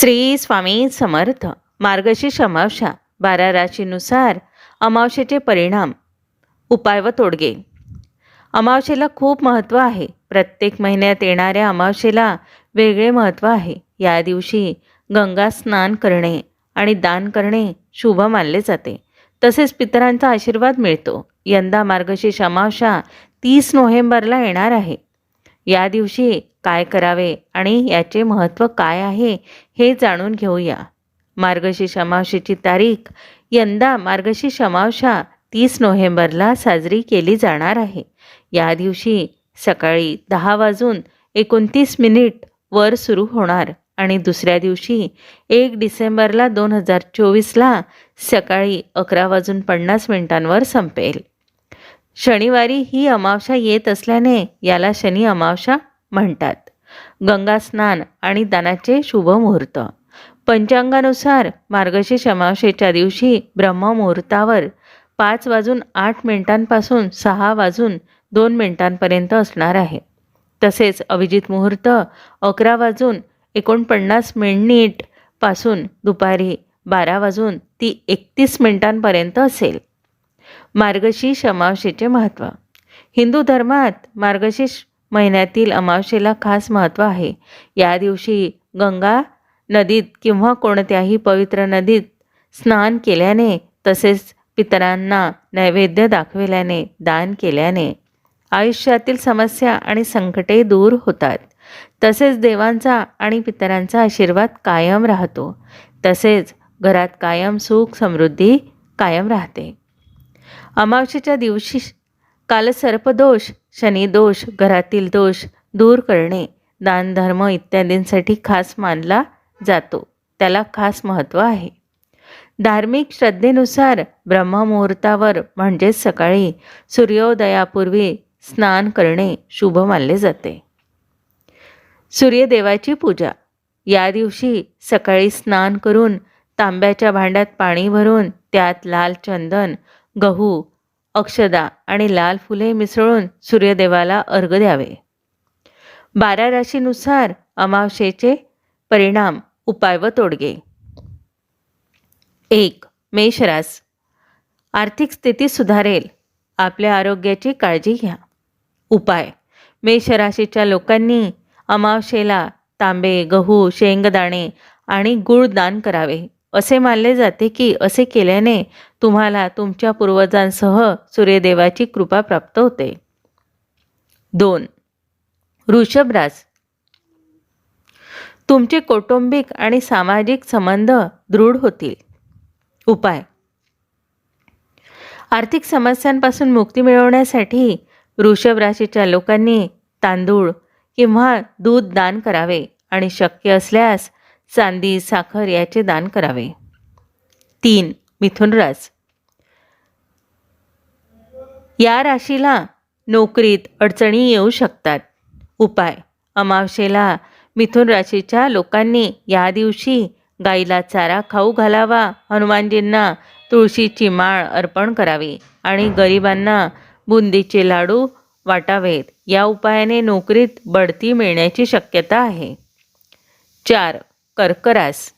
श्री स्वामी समर्थ. मार्गशीर्ष अमावशा बारा राशीनुसार अमावशेचे परिणाम. उपाय व तोडगे. अमावशेला खूप महत्त्व आहे. प्रत्येक महिन्यात येणाऱ्या अमावशेला वेगळे महत्त्व आहे. या दिवशी गंगा स्नान करणे आणि दान करणे शुभ मानले जाते. तसेच पितरांचा आशीर्वाद मिळतो. यंदा मार्गशीर्ष अमावशा तीस नोव्हेंबरला येणार आहे. या दिवशी काय करावे आणि याचे महत्त्व काय आहे हे जाणून घेऊया. मार्गशीर्ष अमावशेची तारीख यंदा मार्गशीर्ष अमावशा तीस नोव्हेंबरला साजरी केली जाणार आहे. या दिवशी सकाळी दहा वाजून एकोणतीस मिनिट वर सुरू होणार आणि दुसऱ्या दिवशी एक डिसेंबरला दोन हजार चोवीसला सकाळी अकरा वाजून पन्नास मिनिटांवर संपेल. शनिवारी ही अमावशा येत असल्याने याला शनी अमावस्या म्हणतात. गंगास्नान आणि दानाचे शुभ मुहूर्त. पंचांगानुसार मार्गशी समावशेच्या दिवशी ब्रह्ममुहूर्तावर पाच वाजून आठ मिनिटांपासून सहा वाजून दोन मिनिटांपर्यंत असणार आहे. तसेच अभिजित मुहूर्त अकरा वाजून एकोणपन्नास मिनिटपासून दुपारी बारा वाजून ती एकतीस मिनिटांपर्यंत असेल. मार्गशीर्ष समावशेचे महत्त्व. हिंदू धर्मात मार्गशीर्ष महिन्यातील अमावशेला खास महत्त्व आहे. या दिवशी गंगा नदीत किंवा कोणत्याही पवित्र नदीत स्नान केल्याने तसेच पितरांना नैवेद्य दाखविल्याने दान केल्याने आयुष्यातील समस्या आणि संकटे दूर होतात. तसेच देवांचा आणि पितरांचा आशीर्वाद कायम राहतो. तसेच घरात कायम सुख समृद्धी कायम राहते. अमावशेच्या दिवशी कालसर्पदोष शनिदोष घरातील दोष दूर करणे दानधर्म इत्यादींसाठी खास मानला जातो. त्याला खास महत्त्व आहे. धार्मिक श्रद्धेनुसार ब्रह्ममुहूर्तावर म्हणजेच सकाळी सूर्योदयापूर्वी स्नान करणे शुभ मानले जाते. सूर्यदेवाची पूजा. या दिवशी सकाळी स्नान करून तांब्याच्या भांड्यात पाणी भरून त्यात लाल चंदन गहू अक्षदा आणि लाल फुले मिसळून सूर्यदेवाला अर्घ द्यावे. बारा राशीनुसार अमावशेचे परिणाम उपाय व तोडगे. एक मेषरास आर्थिक स्थिती सुधारेल. आपल्या आरोग्याची काळजी घ्या. उपाय मेषराशीच्या लोकांनी अमावशेला तांबे गहू शेंगदाणे आणि गूळ दान करावे. असे मानले जाते की असे केल्याने तुम्हाला तुमच्या पूर्वजांसह सूर्यदेवाची कृपा प्राप्त होते. दोन. ऋषभराज. तुमचे कौटुंबिक आणि सामाजिक संबंध दृढ होतील. उपाय. आर्थिक समस्यांपासून मुक्ती मिळवण्यासाठी वृषभ राशीच्या लोकांनी तांदूळ किंवा दूध दान करावे आणि शक्य असल्यास चांदी साखर याचे दान करावे. तीन मिथुन रास. या राशीला नोकरीत अडचणी येऊ शकतात. उपाय. अमावशेला मिथुन राशीच्या लोकांनी या दिवशी गाईला चारा खाऊ घालावा हनुमानजींना तुळशीची माळ अर्पण करावी आणि गरिबांना बुंदीचे लाडू वाटावेत. या उपायाने नोकरीत बढती मिळण्याची शक्यता आहे. चार कर्करास.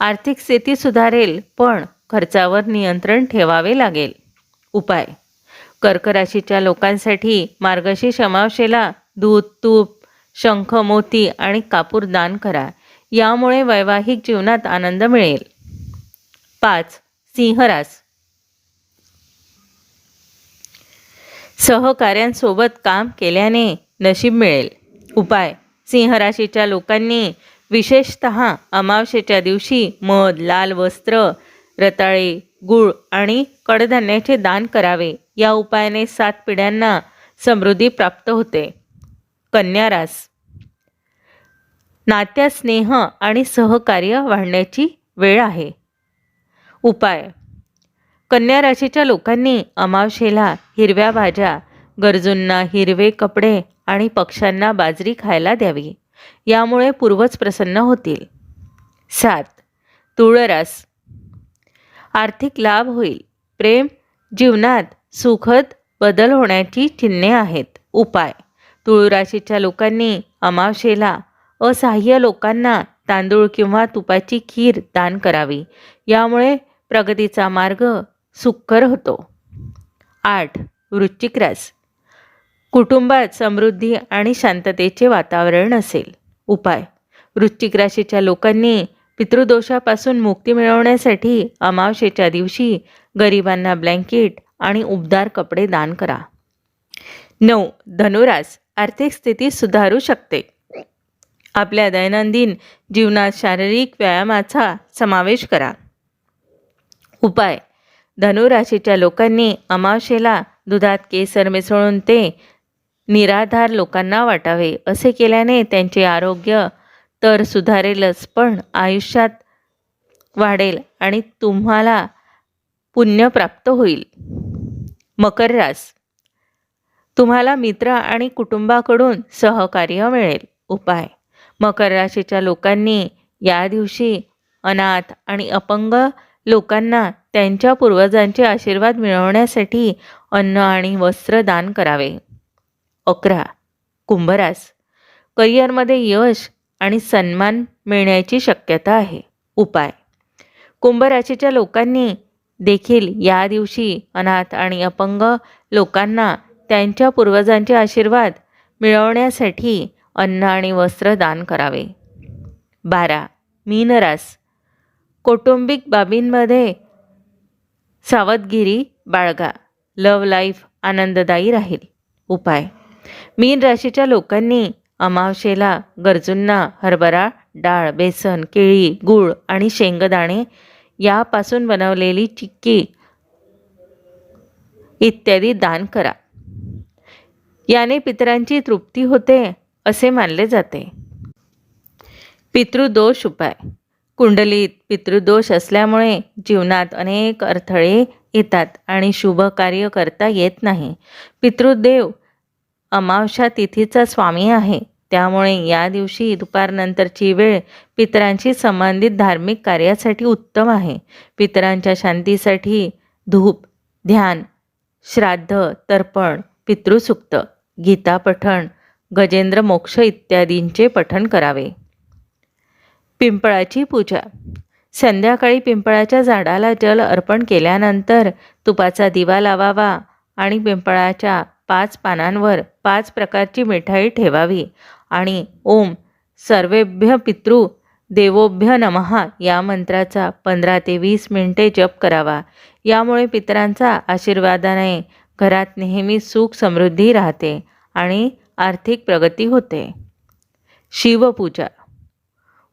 आर्थिक स्थिती सुधारेल पण खर्चावर नियंत्रण ठेवावे लागेल. उपाय. कर्कराशीच्या लोकांसाठी मार्गशीर्ष अमावस्येला दूध तूप शंख मोती आणि कापूर दान करा. यामुळे वैवाहिक जीवनात आनंद मिळेल. पाच. सिंहरास. सहकाऱ्यांसोबत काम केल्याने नशीब मिळेल. उपाय. सिंहराशीच्या लोकांनी विशेषत अमावशेच्या दिवशी मध लाल वस्त्र रताळे गूळ आणि कडधान्याचे दान करावे. या उपायाने सात पिढ्यांना समृद्धी प्राप्त होते. कन्यारास नात्या स्नेह आणि सहकार्य वाढण्याची वेळ आहे. उपाय. कन्या राशीच्या लोकांनी अमावशेला हिरव्या भाज्या गरजूंना हिरवे कपडे आणि पक्ष्यांना बाजरी खायला द्यावी. यामुळे पूर्वज प्रसन्न होतील. सात तुळरास. आर्थिक लाभ होईल. प्रेम जीवनात सुखद बदल होण्याची चिन्हे आहेत. उपाय तुळराशीच्या लोकांनी अमावशेला असहाय्य लोकांना तांदूळ किंवा तुपाची खीर दान करावी. यामुळे प्रगतीचा मार्ग सुकर होतो. आठ वृश्चिक रास. कुटुंबात समृद्धी आणि शांततेचे वातावरण असेल. उपाय. वृश्चिक राशीच्या लोकांनी पितृदोषापासून मुक्ती मिळवण्यासाठी अमावशेच्या दिवशी गरिबांना ब्लँकेट आणि उबदार कपडे दान करा. नऊ. धनुरास आर्थिक स्थिती सुधारू शकते. आपल्या दैनंदिन जीवनात शारीरिक व्यायामाचा समावेश करा. उपाय. धनुराशीच्या लोकांनी अमावशेला दुधात केसर मिसळून ते निराधार लोकांना वाटावे असे केल्याने त्यांचे आरोग्य तर सुधारेलच पण आयुष्यात वाढेल आणि तुम्हाला पुण्य प्राप्त होईल. मकर रास. तुम्हाला मित्र आणि कुटुंबाकडून सहकार्य मिळेल. उपाय. मकर राशीच्या लोकांनी या दिवशी अनाथ आणि अपंग लोकांना त्यांच्या पूर्वजांचे आशीर्वाद मिळवण्यासाठी अन्न आणि वस्त्र दान करावे. अकरा. कुंभरास करिअरमध्ये यश आणि सन्मान मिळण्याची शक्यता आहे. उपाय. कुंभराशीच्या लोकांनी देखील या दिवशी अनाथ आणि अपंग लोकांना त्यांच्या पूर्वजांचे आशीर्वाद मिळवण्यासाठी अन्न आणि वस्त्र दान करावे. बारा. मीनरास. कौटुंबिक बाबींमध्ये सावधगिरी बाळगा. लव लाईफ आनंददायी राहील. उपाय. मीन राशीच्या लोकांनी अमावशेला गरजूंना हरभरा डाळ बेसन केळी गूळ आणि शेंगदाणे यापासून बनवलेली चिक्की इत्यादी दान करा. याने पितरांची तृप्ती होते असे मानले जाते. पितृदोष उपाय. कुंडलीत पितृदोष असल्यामुळे जीवनात अनेक अडथळे येतात आणि शुभ कार्य करता येत नाही. पितृदेव अमावस्या तिथीचा स्वामी आहे. त्यामुळे या दिवशी दुपारनंतरची वेळ पितरांशी संबंधित धार्मिक कार्यासाठी उत्तम आहे. पितरांच्या शांतीसाठी धूप ध्यान श्राद्ध तर्पण पितृसुक्त गीता पठण गजेंद्र मोक्ष इत्यादींचे पठण करावे. पिंपळाची पूजा. संध्याकाळी पिंपळाच्या झाडाला जल अर्पण केल्यानंतर तुपाचा दिवा लावावा आणि पिंपळाच्या पाच पानांवर पाच प्रकारची मिठाई ठेवावी. आणि ओम सर्वेभ्य पितृ देवोभ्य नमहा या मंत्राचा पंधरा ते वीस मिनिटे जप करावा. यामुळे पितरांचा आशीर्वादाने घरात नेहमी सुख समृद्धी राहते आणि आर्थिक प्रगती होते. शिवपूजा.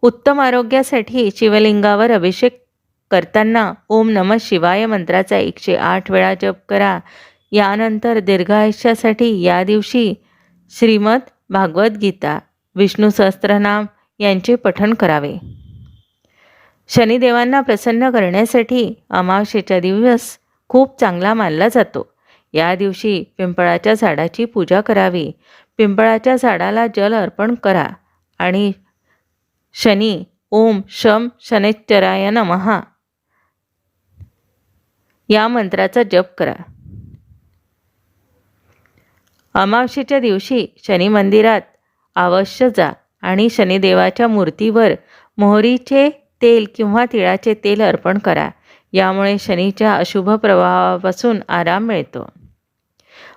उत्तम आरोग्यासाठी शिवलिंगावर अभिषेक करताना ओम नम शिवाय मंत्राचा एकशे आठ वेळा जप करा. यानंतर दीर्घायुष्यासाठी या दिवशी श्रीमद भागवद्गीता विष्णू सहस्त्रनाम यांचे पठण करावे. शनिदेवांना प्रसन्न करण्यासाठी अमावस्येचा दिवस खूप चांगला मानला जातो. या दिवशी पिंपळाच्या झाडाची पूजा करावी. पिंपळाच्या झाडाला जल अर्पण करा आणि शनी ओम शम शनेश्चराय नमहा या मंत्राचा जप करा. अमावशेच्या दिवशी शनी मंदिरात अवश्य जा आणि शनिदेवाच्या मूर्तीवर मोहरीचे तेल किंवा तिळाचे तेल अर्पण करा. यामुळे शनीच्या अशुभ प्रभावापासून आराम मिळतो.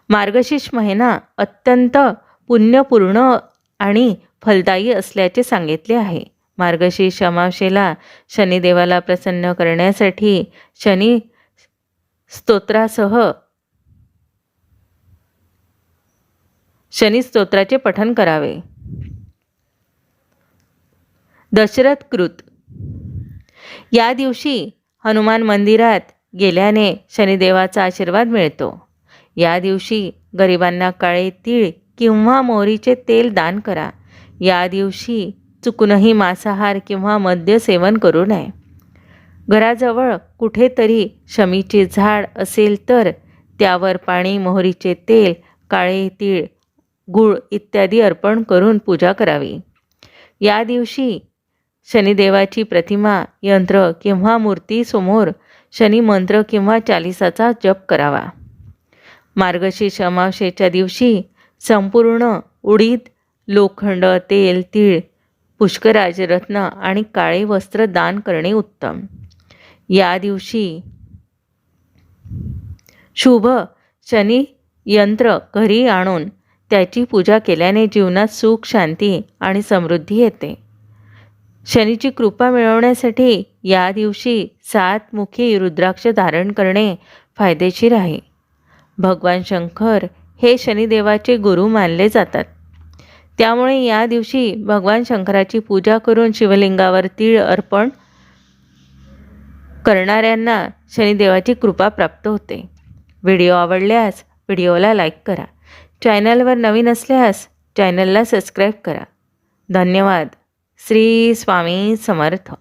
मार्गशीर्ष महिना अत्यंत पुण्यपूर्ण आणि फलदायी असल्याचे सांगितले आहे. मार्गशीर्ष अमावशेला शनिदेवाला प्रसन्न करण्यासाठी शनी स्तोत्रासह शनी स्तोत्राचे पठन करावे. दशरथ कृत. या दिवशी हनुमान मंदिरात गेल्याने शनिदेवाचा आशीर्वाद मिळतो. या दिवशी गरिबांना काळे तीळ किंवा मोहरीचे तेल दान करा. या दिवशी चुकूनही मांसाहार किंवा मद्य सेवन करू नये. घराजवळ कुठेतरी शमीचे झाड असेल तर त्यावर पाणी मोहरीचे तेल काळे तीळ गूळ इत्यादी अर्पण करून पूजा करावी. या दिवशी शनिदेवाची प्रतिमा यंत्र किंवा मूर्तीसमोर शनी मंत्र किंवा चालिसाचा जप करावा. मार्गशीर्ष अमावशेच्या दिवशी संपूर्ण उडीद लोखंड तेल तीळ पुष्कर राजरत्न आणि काळे वस्त्र दान करणे उत्तम. या दिवशी शुभ शनी यंत्र घरी आणून त्याची पूजा केल्याने जीवनात सुख शांती आणि समृद्धी येते. शनीची कृपा मिळवण्यासाठी या दिवशी सात मुखी रुद्राक्ष धारण करणे फायदेशीर आहे. भगवान शंकर हे शनिदेवाचे गुरु मानले जातात. त्यामुळे या दिवशी भगवान शंकराची पूजा करून शिवलिंगावर तीळ अर्पण करणाऱ्यांना शनिदेवाची कृपा प्राप्त होते. व्हिडिओ आवडल्यास व्हिडिओला लाईक करा. चॅनलवर नवीन असल्यास चॅनलला सबस्क्राईब करा. धन्यवाद. श्री स्वामी समर्थ.